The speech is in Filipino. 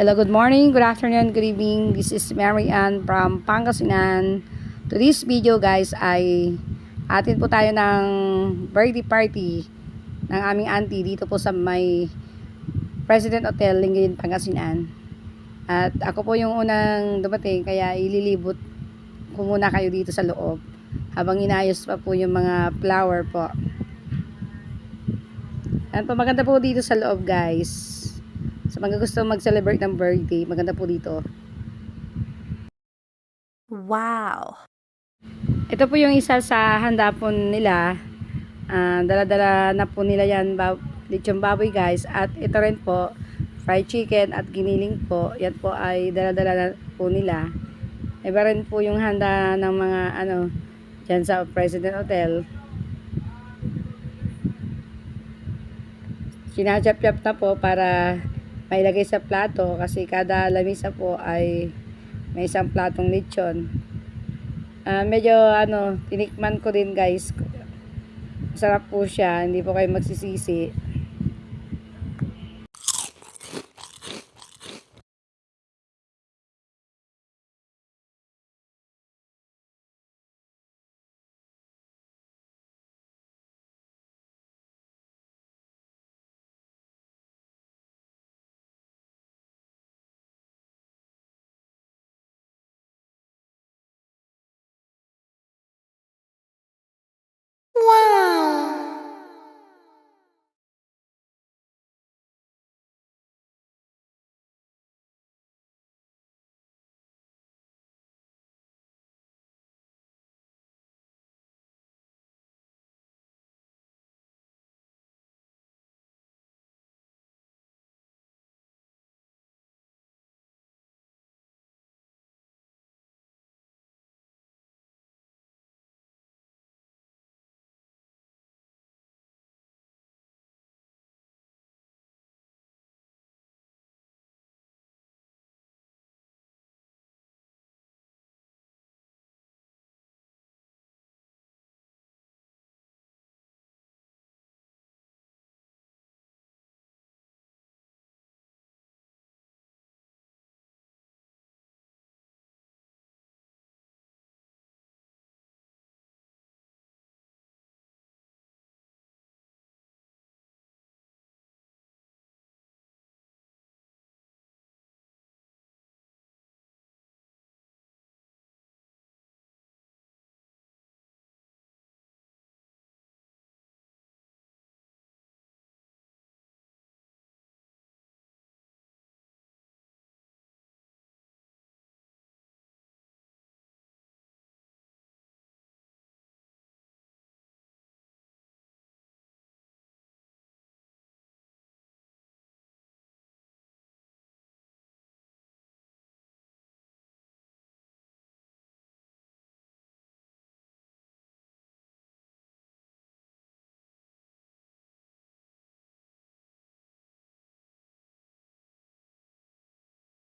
Hello, good morning, good afternoon, good evening. This is Mary Ann from Pangasinan. To this video guys ay atin po tayo ng birthday party ng aming auntie dito po sa may President Hotel, Lingayen, Pangasinan. At ako po yung unang dumating kaya ililibot ko muna kayo dito sa loob habang inayos pa po yung mga flower po. At po maganda po dito sa loob guys. Sa mga gusto mag-celebrate ng birthday, maganda po dito. Wow. Ito po yung isa sa handa po nila. Ah, dala-dala na po nila yan, bab lechon baboy guys. At ito rin po, fried chicken at giniling po. Yan po ay dala-dala na po nila. Iba rin po yung handa ng mga ano, dyan sa President Hotel. Sinachap-chap na po para mailagay sa plato kasi kada lamisa po ay may isang platong lechon. Ah, medyo ano, tinikman ko din guys. Sarap po siya, hindi po kayo magsisisi.